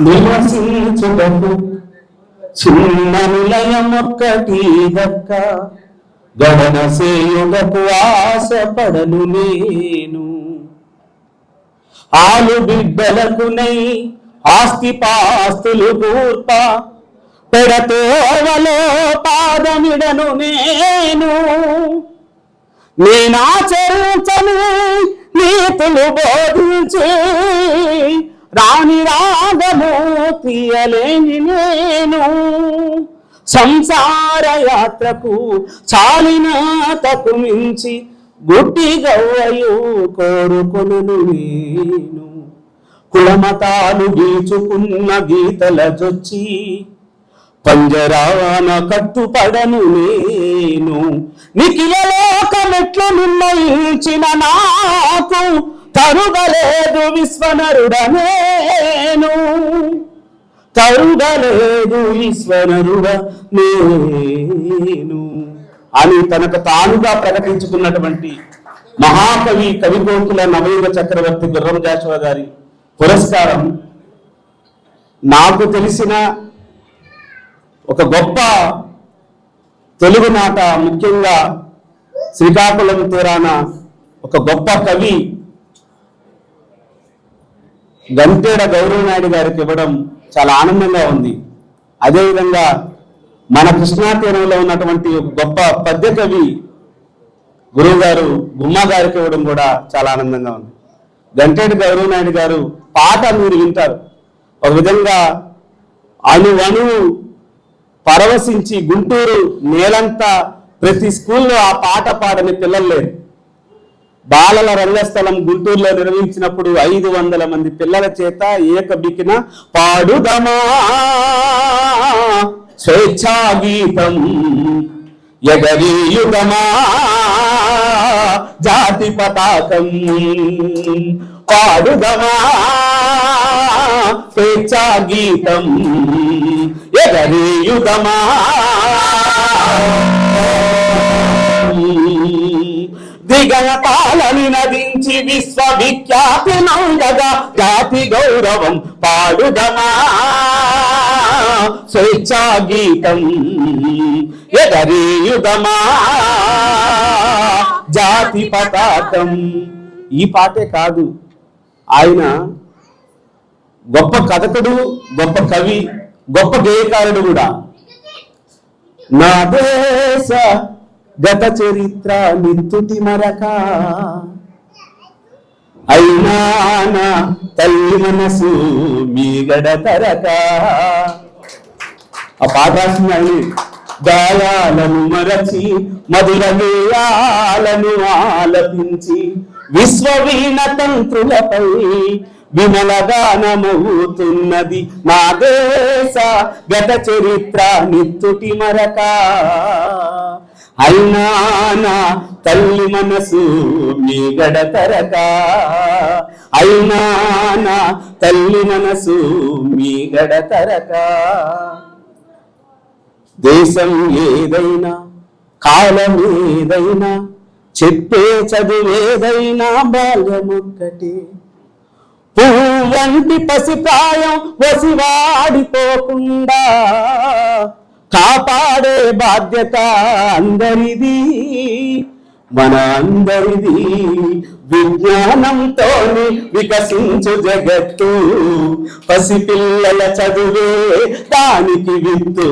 నివసించుటకు చిన్న నిలయమొక్కటి దక్క. గగన సేయుటకు ఆశపడను నేను. ఆలు బిడ్డలకునై ఆస్తి పాస్తులు కూర్ప. పెడతోవలో పాదమిడను నేను. నేనాచరించని నీతులు బోధించి. రాని రాగము తీయలేని నేను. సంసార యాత్రకు చాలినాతకు మించి గుడ్డి గౌరయు కోరుకొను నేను. కులమతాలు గీచుకున్న గీతల జొచ్చి పంజరాన కట్టుపడను నేను. నిఖిల లోకమెట్లు నిర్ణయించిన నాకు తరుగలేదు విశ్వనరుడనేను తరుగలేదు విశ్వనరుడ నేను. అని తనకు తానుగా ప్రకటించుకున్నటువంటి మహాకవి కవికోకుల నవయుగ చక్రవర్తి గుర్రం జాషువ గారి పురస్కారం నాకు తెలిసిన ఒక గొప్ప తెలుగు నాట ముఖ్యంగా శ్రీకాకుళం తీరాన ఒక గొప్ప కవి గంటేడ గౌరవనాయుడు గారికి ఇవ్వడం చాలా ఆనందంగా ఉంది. అదేవిధంగా మన కృష్ణా తీరంలో ఉన్నటువంటి ఒక గొప్ప పద్య కవి గురువు గారు గుమ్మ గారికి ఇవ్వడం కూడా చాలా ఆనందంగా ఉంది. గంటేటి గౌరవనాయుడు గారు పాట మీరు వింటారు. ఒక విధంగా అణు పరవశించి గుంటూరు నేలంతా ప్రతి స్కూల్లో ఆ పాట పాడని పిల్లలు లేరు. బాలల రంగస్థలం గుంటూరులో నిర్వహించినప్పుడు ఐదు వందల మంది పిల్లల చేత ఏకబికిన పాడుదమా. స్వేచ్ఛా గీతం ఎగరీయుగమా. జాతి పతాకం పాడుదమా. స్వేచ్ఛా గీతం ఎగరీయుగమా. దిగనతాలని నదించి విశ్వవిఖ్యాతి నందగా జాతి గౌరవం పాడుదమా. స్వేచ్ఛా గీతం ఎదరీయుదమా. జాతి పతాకం. ఈ పాటే కాదు. ఆయన గొప్ప కథకుడు గొప్ప కవి గొప్ప గేయకారుడు కూడా. నా దేశ గత చరిత్ర నిత్తుటి మరక అయినా నా తల్లి మనసు మీ గడ తరక ఆ పాట రాసింది గాయాలను మరచి మధుర గేయాలను ఆలపించి విశ్వవీణ తంత్రులపై విమలగానమవుతున్నది నా దేశ గత చరిత్ర నిత్తుటి మరక అయినా నా తల్లి మనసు మీ గడతరక? అయినా నా తల్లి మనసు మీ గడతరక? దేశం ఏదైనా కాలం ఏదైనా చెప్పే చదువేదైనా బాల్యమొక్కటి పువ్వు వంటి పసిప్రాయం వసివాడిపోకుండా కాపాడే బాధ్యత అందరిది మన అందరిది. విజ్ఞానంతో వికసించు జగత్తు పసిపిల్లల చదువే దానికి విత్తు.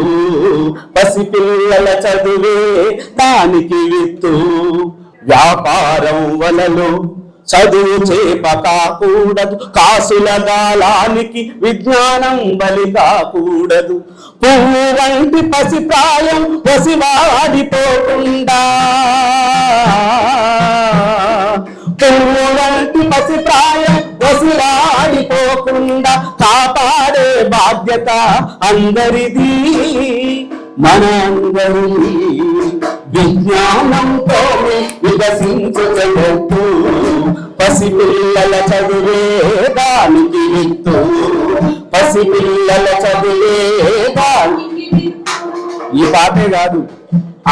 పసిపిల్లల చదువే దానికి విత్తు. వ్యాపారం వలలో చదువు చేప కాకూడదు కాసుల గాలానికి విజ్ఞానం బలి కాకూడదు. పువ్వు వంటి పసి ప్రాయం పసివాడిపోకుండా పువ్వు వంటి పసి ప్రాయం పసివాడిపోకుండా కాపాడే బాధ్యత అందరిది. మన అందరిది విజ్ఞానంతో వికసించు పసిపిల్లల చదువే దానికి విత్తు. పసిపిల్లల చదువే దానికి ఈ పాటే కాదు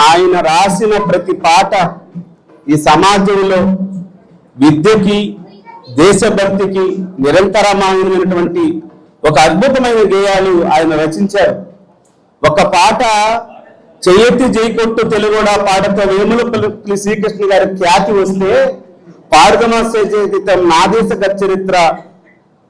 ఆయన రాసిన ప్రతి పాట ఈ సమాజంలో విద్యకి దేశభక్తికి నిరంతరమైనటువంటి ఒక అద్భుతమైన గేయాలు ఆయన రచించారు. ఒక పాట చెయ్యెత్తి జైకొట్టు తెలుగుడ పాటతో వేములపల్లి శ్రీకృష్ణ గారి ఖ్యాతి వస్తే పాడుగమాసే జీవితం నాదేశ చరిత్ర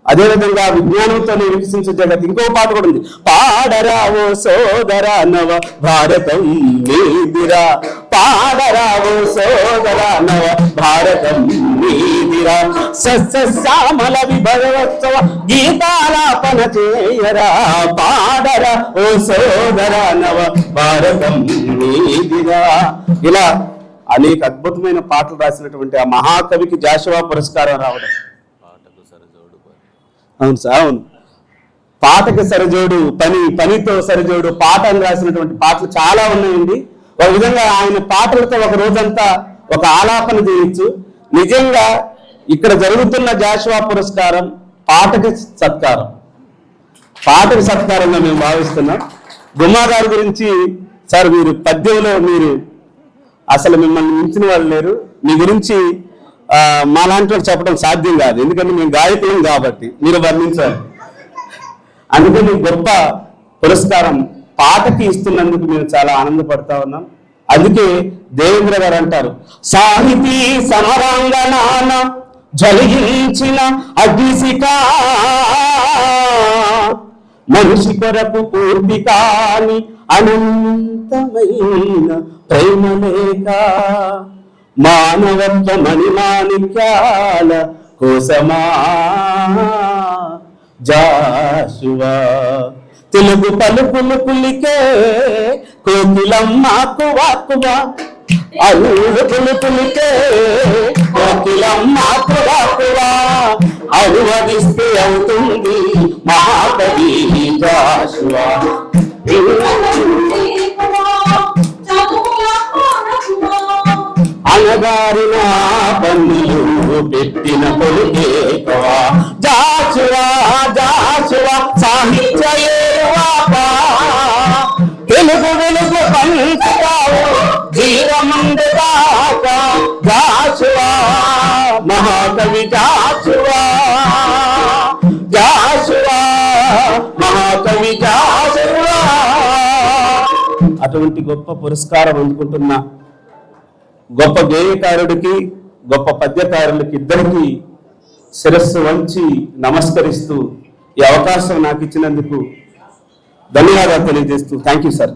అదేవిధంగా విజ్ఞానంతో వికసించే జగత్. ఇంకో పాట కూడా ఉంది. పాడరావో సోదర నవ భారతం నీదిరా పాడరావో సోదర నవ భారతం నీదిరా సస్యశ్యామల విభవోత్సవ గీతాలాపన చేయరా పాడరా ఓ సోదర నవ భారతం నీదిరా ఇలా అనేక అద్భుతమైన పాటలు రాసినటువంటి ఆ మహాకవికి జాషువా పురస్కారం రావడం. అవును సార్ అవును. పాటకి సరిజోడు పని పనితో సరిజోడు పాట అని రాసినటువంటి పాటలు చాలా ఉన్నాయండి. ఒక విధంగా ఆయన పాటలతో ఒక రోజంతా ఒక ఆలాపన చేయొచ్చు. నిజంగా ఇక్కడ జరుగుతున్న జాషువా పురస్కారం పాటకి సత్కారం. పాటకి సత్కారంగా మేము భావిస్తున్నాం. గుమ్మా గురించి సార్ మీరు పద్యంలో మీరు అసలు మిమ్మల్ని మించిన వాళ్ళు లేరు. మీ గురించి మా లాంటి వాళ్ళు చెప్పడం సాధ్యం కాదు. ఎందుకంటే మేము గాయకులం కాబట్టి. మీరు వర్ణించాలి. అందుకని గొప్ప పురస్కారం పాటకి ఇస్తున్నందుకు మేము చాలా ఆనందపడతా ఉన్నాం. అందుకే దేవేంద్ర గారు అంటారు సాహితీ సమరాంగనాన జలిగించిన అగ్నిశిక మనిషి కొరకు పూర్తి కాని అనంతమైన ప్రేమ లేక మానవత్వ మణిమాణిక్యాల కోసమా? జాసువా తెలుగు పలుకులు పులికే కోకిలమ్మాకు వాకువా అరువులు పులికే అనగారిన పన్నులు పెట్టిన కొలుకేకవా జాచువా జాచువా సాహిత్య తెలుగు వెలుగు పంచుతావు జీవమందు దాకా జాచువా మహాకవి జాచువా జాసువా మహాకవి జాసువా. అటువంటి గొప్ప పురస్కారం అందుకుంటున్నా గొప్ప గేయకారుడికి గొప్ప పద్యకారులకి ఇద్దరికి శిరస్సు వంచి నమస్కరిస్తూ ఈ అవకాశం నాకు ఇచ్చినందుకు ధన్యవాదాలు తెలియజేస్తూ థ్యాంక్ యూ సార్.